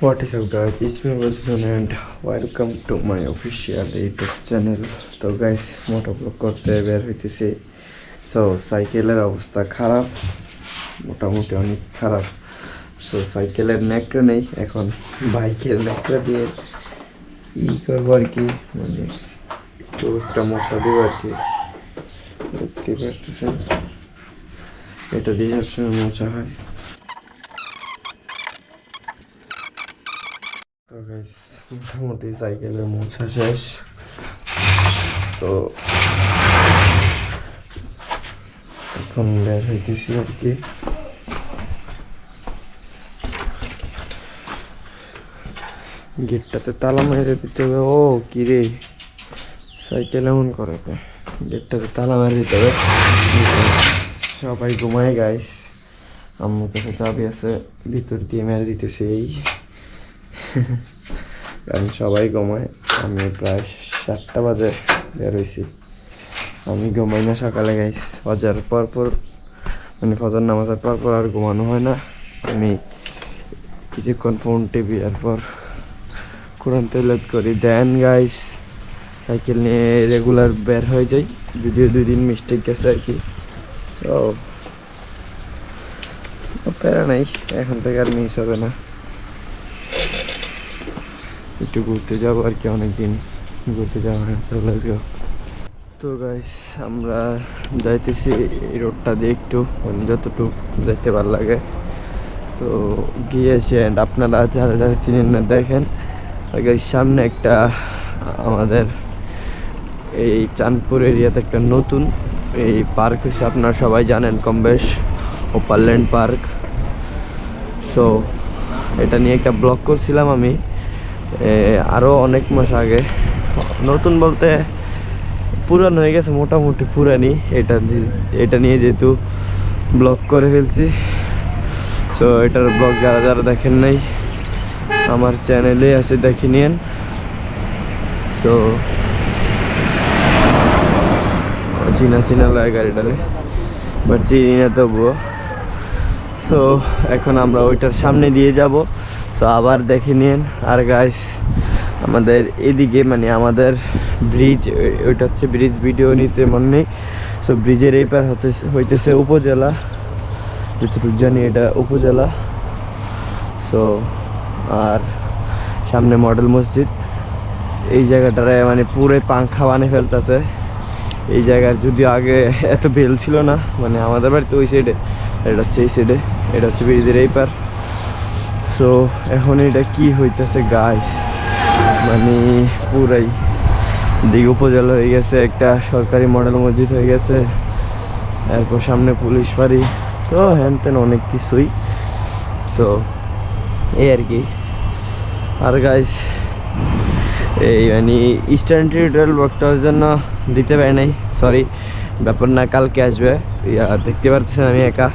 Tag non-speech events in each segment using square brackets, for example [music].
What is up guys, it's me Vasun and welcome to my official YouTube channel. তো guys moto blog করতে বের হইতেছি। So সাইকেলের অবস্থা খারাপ মোটামুটি অনেক খারাপ। সো সাইকেলের ন্যাকড়া নেই এখন বাইকের ন্যাকড়া দিয়ে ই করব আর কি? মানে একটু একটা মশা দিব আর কি। দেখতে পারতেছেন। এটা দিয়ে সবসময় মোচা হয় তো গাইস মোটামুটি সাইকেলের মোছা শেষ। তো এখন বের হইতেছি আর কি। গেটটাতে তালা মেরে দিতে হবে। ও, কি রে? সাইকেল এমন করে? গেটটাতে তালা মেরে দিতে হবে। সবাই ঘুমায় গাইস আম্মুর কাছে চাবি আছে। ভিতর দিয়ে মেরে দিতেছে এই। [laughs] কারণ সবাই ঘুমায় আমি প্রায় সাতটা বাজে বের হয়েছি আমি ঘুমাই না সকালে গাইস ফজার পর পর মানে ফজর নামাজের পর পর আর ঘুমানো হয় না। আমি কিছুক্ষণ ফোন টিপি এরপর কোরআন তেলাত করি। দেন গাইস সাইকেল নিয়ে রেগুলার বের হয়ে যাই। যদিও দুই দিন মিস্টেক গেছে আর কি। ও প্যারা নাই। এখন থেকে আর মিস হবে না। একটু ঘুরতে যাব আর কি, অনেকদিন ঘুরতে যাওয়া হয় তো let's তো গাইস আমরা যাইতেছি এই রোডটা দিয়ে একটু মানে যতটুকু যাইতে ভালো লাগে। তো গিয়েছি অ্যান্ড আপনারা যারা যারা চিনেন না, দেখেন। সামনে একটা, আমাদের এই চাঁদপুর এরিয়াতে একটা নতুন এই পার্ক হচ্ছে আপনারা সবাই জানেন কম বেশ ওপারল্যান্ড পার্ক সো এটা নিয়ে একটা ব্লগ করছিলাম আমি। এ, আরও অনেক মাস আগে। নতুন বলতে পুরান হয়ে গেছে মোটামুটি পুরানি। এটা এটা নিয়ে যেহেতু ব্লগ করে ফেলছি সো এটার ব্লগ যারা যারা দেখেন নাই আমার চ্যানেলে আছে দেখে নিন সো চিনা চিনা লাগে গাড়িটারে বাট চিনি না তবুও। সো এখন আমরা ওইটার সামনে দিয়ে যাব। সো আবার দেখে নিন। আর গাইস আমাদের এদিকে মানে আমাদের ব্রিজ ওইটা হচ্ছে ব্রিজ ভিডিও নিতে মনে নেই। সো ব্রিজের এই পার হতে, হইতেছে উপজেলা। যতটুকু জানি এটা উপজেলা। সো আর সামনে মডেল মসজিদ। এই জায়গাটারে মানে পুরো পাংখা বানিয়ে ফেলতেছে। এই জায়গার যদি আগে এত বেল ছিল না মানে আমাদের বাড়িতে ওই সাইডে এটা হচ্ছে এই সাইডে এটা হচ্ছে ব্রিজের এই পার সো এখন এটা কি হইতেছে গাছ মানে পুরাই দিক উপজেলা হয়ে গেছে, একটা সরকারি মডেল মসজিদ হয়ে গেছে, এরপর সামনে পুলিশ বাড়ি। তো হ্যান তেন অনেক কিছুই। তো এই আর কি। আর গাইস এই মানে ইস্টার্ন টিউটোরিয়াল ব্লগটার জন্য দিতে পারি নাই। সরি ব্যাপার না, কালকে আসবে। দেখতে পারতেছেন, আমি একা।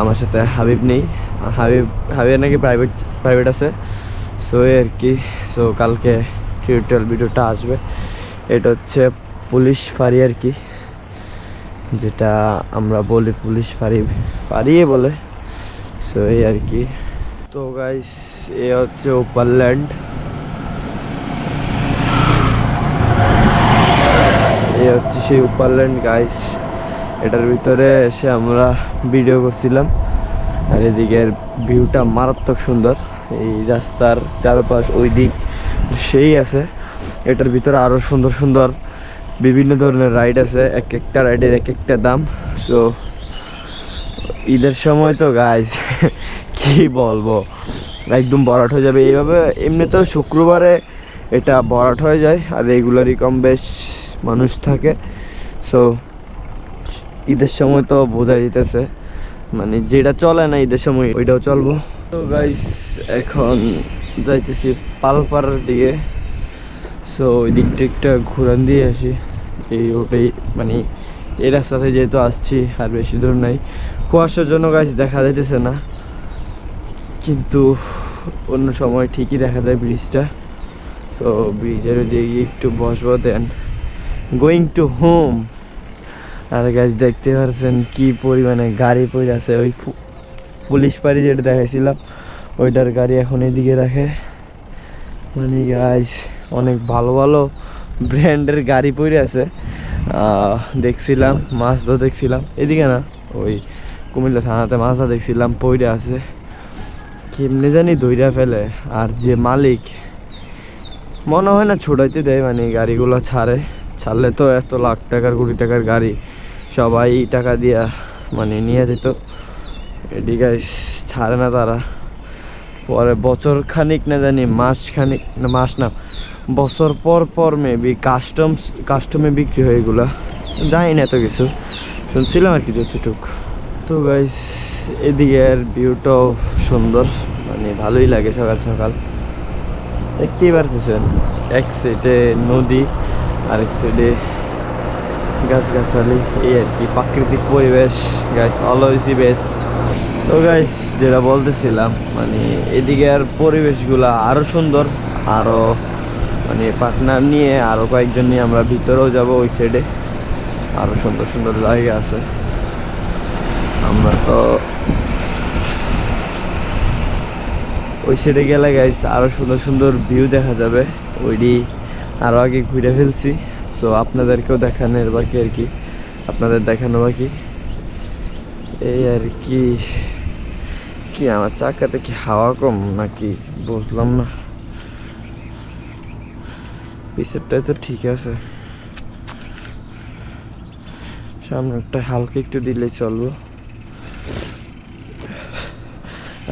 আমার সাথে হাবিব নেই। হাবিব হাবিবের নাকি প্রাইভেট প্রাইভেট আছে। সো আর কি। সো কালকে টিউটোরিয়াল ভিডিওটা আসবে। এটা হচ্ছে পুলিশ ফাঁড়ি আর কি। যেটা আমরা বলি পুলিশ ফাঁড়ি ফাঁড়িয়ে বলে। সো এই আর কি। তো গাইস এ হচ্ছে ওপারল্যান্ড এ হচ্ছে সেই উপারল্যান্ড গাইস এটার ভিতরে এসে আমরা ভিডিও করছিলাম। আর এদিকের ভিউটা মারাত্মক সুন্দর। এই রাস্তার চারপাশ ওই দিক সেই আছে। এটার ভিতরে আরও সুন্দর সুন্দর বিভিন্ন ধরনের রাইড আছে, এক একটা রাইডের এক একটা দাম। সো ঈদের সময় তো গাইস [laughs] কি বলব? একদম ভরাট হয়ে যাবে। এইভাবে এমনিতেও শুক্রবারে এটা ভরাট হয়ে যায়, আর রেগুলারই কম বেশ মানুষ থাকে। সো ঈদের সময় তো বোঝা যেতেছে মানে যেটা চলে না ঈদের সময় ওইটাও চলবো। তো গাইস এখন যাইতেছি পালপাড়ার দিকে। সো ওই দিকটা একটা ঘুরান দিয়ে আসি। এই ওটাই মানে এই রাস্তাতে যেহেতু আসছি, আর বেশি দূর নাই। কুয়াশার জন্য গাছ দেখা যাইতেছে না। কিন্তু অন্য সময় ঠিকই দেখা যায় ব্রিজটা তো ব্রিজের গিয়ে একটু বসবো দেন গোয়িং টু হোম আর গাছ দেখতে পাচ্ছেন কি পরিমাণে গাড়ি পড়ে আছে। ওই পুলিশ বাড়ি যেটা দেখাইছিলাম, ওইটার গাড়ি এখন এদিকে রাখে। মানে গাইস অনেক ভালো ভালো ব্র্যান্ডের গাড়ি পড়ে আছে। দেখছিলাম, মাছ তো দেখছিলাম। এদিকে না, ওই কুমিল্লা থানাতে মাছটা দেখছিলাম, পড়ে আছে। কেমনে জানি দইরা ফেলে। আর যে মালিক, মনে হয় না ছোটাইতে দেয় মানে গাড়িগুলো ছাড়ে। ছাড়লে তো এত লাখ টাকার, কোটি টাকার গাড়ি সবাই টাকা দিয়া মানে নিয়ে যেত। এদিকে ছাড়ে না তারা। পরে বছর খানিক না জানি, মাস খানিক, না মাস না, বছর পর পর মেবি কাস্টমস কাস্টমে বিক্রি হয় এগুলা। জানি না এত কিছু। শুনছিলাম আর কি যতটুক। তো গাইস এদিকের ভিউটাও সুন্দর। মানে ভালোই লাগে সকাল সকাল। দেখতেই পারতেছেন, এক সাইডে নদী, আরেক সাইডে গাছগাছালি, এই আর কি, প্রাকৃতিক পরিবেশ গাইস অলওয়েজই বেস্ট তো গাইস যেটা বলতেছিলাম মানে এদিকে আর পরিবেশগুলা আরও সুন্দর, আরও মানে পার্টনার নিয়ে আরও কয়েকজন নিয়ে আমরা ভিতরেও যাব ওই সাইডে আরও সুন্দর সুন্দর জায়গা আছে। আমরা তো ওই সাইডে গেলে গাইস আরও সুন্দর সুন্দর ভিউ দেখা যাবে। ওইডি আরও আগে ঘুরে ফেলছি। তো আপনাদেরকেও দেখানোর বাকি আর কি। আপনাদের দেখানো বাকি। এই আর কি কি আমার চাকাতে কি হাওয়া কম নাকি? বুঝলাম না। পিছেরটাই তো ঠিক আছে। সামনেরটা হালকা একটু দিলে চলবো।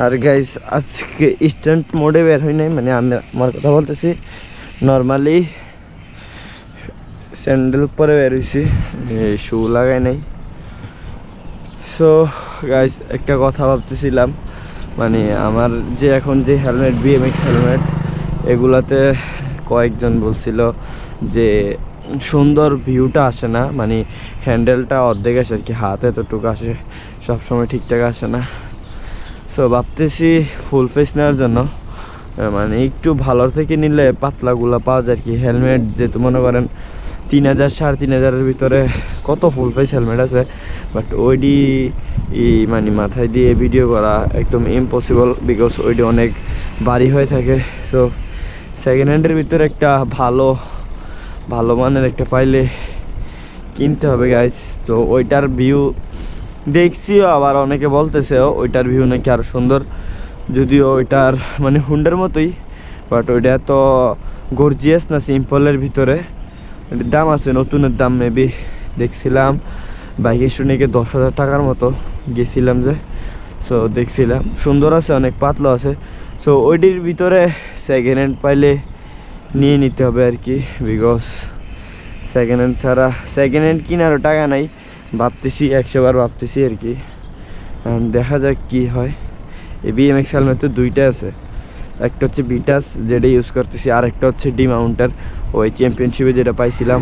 আর গাইস আজকে ইনস্ট্যান্ট মোডে বের হই নাই মানে আমি আমার কথা বলতেছি নর্মালি স্যান্ডেল পরে বের হয়েছি শু লাগাই নাই সো গাইস একটা কথা ভাবতেছিলাম মানে আমার যে এখন যে হেলমেট বিএমএক্স হেলমেট এগুলাতে কয়েকজন বলছিল যে সুন্দর ভিউটা আসে না মানে হ্যান্ডেলটা অর্ধেক আসে আর কি হাত এতটুকু আসে সবসময় ঠিকঠাক আসে না সো ভাবতেছি ফুল ফেস নেওয়ার জন্য মানে একটু ভালোর থেকে নিলে পাতলাগুলো পাওয়া যায় আর কি হেলমেট যেহেতু মনে করেন তিন হাজার, সাড়ে তিন হাজারের ভিতরে কত ফুল ফেস হেলমেট আছে বাট ওইডি মানে মাথায় দিয়ে ভিডিও করা একদম ইম্পসিবল বিকজ ওইডি অনেক ভারী হয়ে থাকে। সো সেকেন্ড হ্যান্ডের ভিতরে একটা ভালো ভালো মানের একটা পাইলে কিনতে হবে গাইজ তো ওইটার ভিউ দেখছিও, আবার অনেকে বলতেছেও, ওইটার ভিউ নাকি আরও সুন্দর। যদিও ওইটার মানে হুন্ডার মতোই বাট ওইটা এত গর্জিয়াস না সিম্পলের ভিতরে। দাম আছে নতুনের দাম মেবি দেখছিলাম। বাইকের শুনে গিয়ে দশ হাজার টাকার মতো গেছিলাম যে সো দেখছিলাম। সুন্দর আছে, অনেক পাতলা আছে। সো ওইটির ভিতরে সেকেন্ড হ্যান্ড পাইলে নিয়ে নিতে হবে আর কি বিকজ সেকেন্ড হ্যান্ড ছাড়া সেকেন্ড হ্যান্ড কিনারও টাকা নাই। ভাবতেছি একশো বার ভাবতেছি আর কি। দেখা যাক কি হয়। এই বিএমএক্স হেলমেট তো দুইটা আছে। একটা হচ্ছে বিটাস যেটা ইউজ করতেছি আর একটা হচ্ছে ডি মাউন্টার ওই চ্যাম্পিয়নশিপে যেটা পাইছিলাম।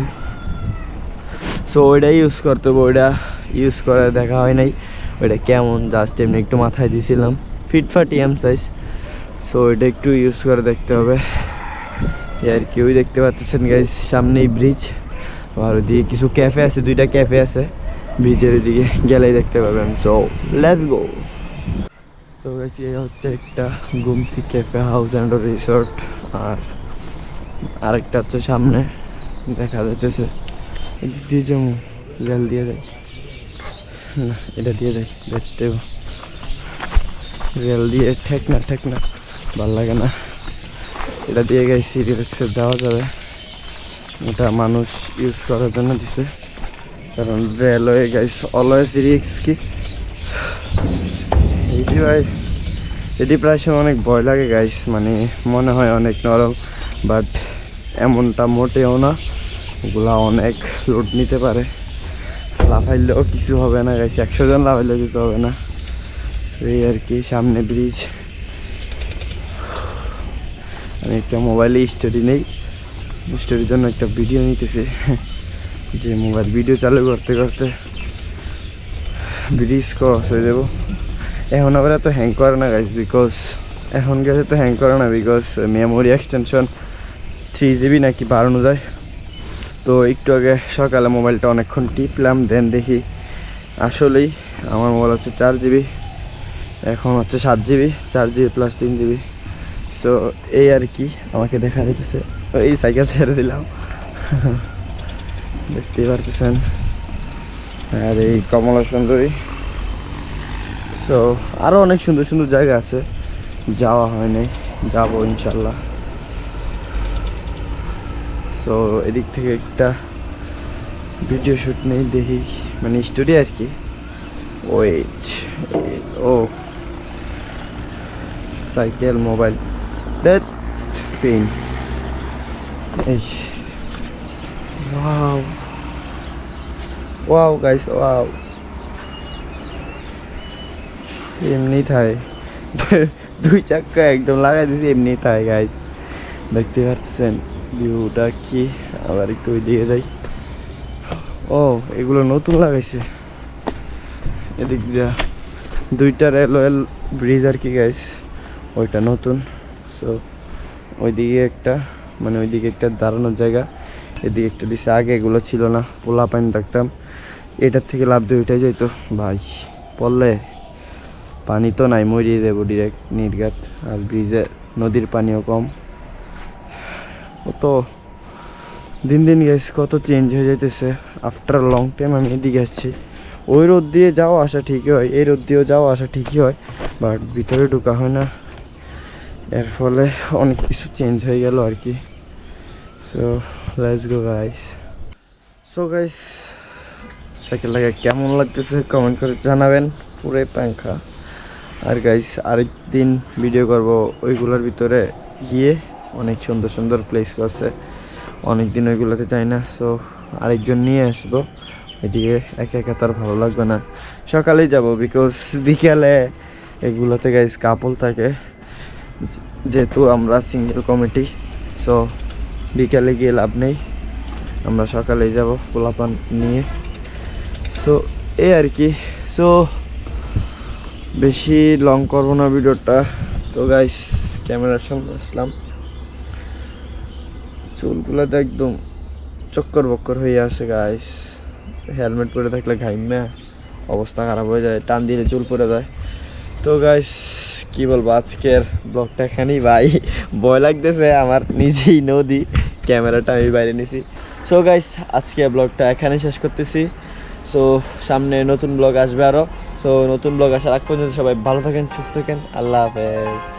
সো ওইটাই ইউজ করতে হবে, ওইটা ইউজ করে দেখা হয় নাই। ওইটা কেমন জাস্ট এমনি একটু মাথায় দিয়েছিলাম ফিটফাট এম সাইজ সো ওইটা একটু ইউজ করে দেখতে হবে। আর কেউই দেখতে পাচ্ছেন গাইজ সামনেই ব্রিজ আর ওদিকে কিছু ক্যাফে আছে, দুইটা ক্যাফে আছে। ব্রিজের ওদিকে গেলেই দেখতে পাবেন। সো লেটস গো তো এই হচ্ছে একটা Gumti cafe house and resort আর আরেকটা হচ্ছে সামনে। দেখা যাচ্ছে দিয়ে যেমন রেল দিয়ে যায় না, এটা দিয়ে যায় ভেজিটেবল রেল দিয়ে, ঠেক না ঠেক না, ভালো লাগে না। এটা দিয়ে গাই সিরিয়াক্সে দেওয়া যাবে। এটা মানুষ ইউজ করার জন্য দিছে। কারণ রেলওয়ে গাইস অলওয়েজ রিক্স কি? ভাই। এটি প্রায় সময় অনেক ভয় লাগে গাইস মানে মনে হয় অনেক নরম বাট এমনটা মোটেও না। ওগুলা অনেক লোড নিতে পারে। লাফাইলেও কিছু হবে না গাইস একশো জন লাফাইলেও কিছু হবে না। এই আর কি, সামনে ব্রিজ আমি একটা মোবাইলে স্টোরি নেই। স্টোরির জন্য একটা ভিডিও নিতেছি। যে মোবাইল ভিডিও চালু করতে করতে ব্রিজ ক্রস হয়ে যাব। এখন আবার এত হ্যাং করে না গাইজ বিকজ এখন গেছে তো হ্যাং করে না because memory extension three GB নাকি বাড়ানো যায়। তো একটু আগে সকালে মোবাইলটা অনেকক্ষণ টিপলাম দেন দেখি আসলেই আমার মোবাইল হচ্ছে চার জিবি এখন হচ্ছে সাত জিবি চার জিবি প্লাস তিন জিবি সো এই আর কি আমাকে দেখা দিতেছে এই সাইকেল ছেড়ে দিলাম। [laughs] দেখতেই পারতেছেন। আর এই কমলা সুন্দরী। সো আরও অনেক সুন্দর সুন্দর জায়গা আছে। যাওয়া হয় নাই। যাব ইনশাল্লাহ। সো এদিক থেকে একটা ভিডিও শ্যুট নেই, দেখি। মানে স্টুডিও আর কি। ওয়েট ও। সাইকেল মোবাইল পেন এই। ওয়াও ওয়াও গাইস ওয়াও এমনি থাকে। দুই চাক্কা একদম লাগাই দিছি এমনি থাকে গাইস দেখতে পাচ্ছেন ভিউটা কি? আবার একটু দিকে যাই। ও, এগুলো নতুন লাগাইছে। এদিক দিয়া দুইটা রেলওয়েল ব্রিজ আর কি গাইস ওইটা নতুন। সো ওইদিকে একটা মানে ওইদিকে একটা দাঁড়ানোর জায়গা। এদিকে একটা দিছে, আগে এগুলো ছিল না। পোলা পানি থাকতাম এটার থেকে লাভ দিয়ে উঠে যাইতো। ভাই, পড়লে পানি তো নাই মরিয়ে দেবো ডিরেক্ট নির্ঘাট আর ব্রিজে নদীর পানিও কম। তো দিন দিন গ্যাস কত চেঞ্জ হয়ে যাইতেছে। আফটার লং টাইম আমি এদিকে আসছি। ওই রোদ দিয়ে যাও আসা ঠিকই হয়, এই রোদ দিয়েও যাও আসা ঠিকই হয় বাট ভিতরে ঢুকা হয় না। এর ফলে অনেক কিছু চেঞ্জ হয়ে গেল আর কি। So let's go guys so guys সাইকেলটাকে কেমন লাগতেছে? কমেন্ট করে জানাবেন। পুরো পাঙ্খা আর গাইস আরেক দিন ভিডিও করব ওইগুলোর ভিতরে। গিয়ে অনেক সুন্দর সুন্দর প্লেস করছে। অনেক দিন ওইগুলোতে যাই না সো আরেকজন নিয়ে আসব। এদিকে একা একা তার ভালো লাগবে না। সকালেই যাব বিকজ বিকেলে এগুলোতে গাইস কাপল থাকে। যেহেতু আমরা সিঙ্গেল কমিটি সো বিকালে গিয়ে লাভ নেই। আমরা সকালেই যাব পোলাপান নিয়ে। সো এই আর কি। সো বেশি লং করব না ভিডিওটা। তো গাইস ক্যামেরার সামনে আসলাম। চুলগুলো তো একদম চক্কর বক্কর হয়ে আছে গাইস হেলমেট পরে থাকলে ঘাইমা অবস্থা খারাপ হয়ে যায়, টান দিলে চুল পরে যায়। তো গাইস কি বলব, আজকের ব্লগটা এখানেই ভাই ভয় লাগতেছে আমার নিজেই নদী, ক্যামেরাটা আমি বাইরে নিছি। সো গাইস আজকে ব্লগটা এখানে শেষ করতেছি। সো সামনে নতুন ব্লগ আসবে আরও সো নতুন ব্লগ আসার আগ পর্যন্ত সবাই ভালো থাকেন সুস্থ থাকেন। আল্লাহ হাফেজ।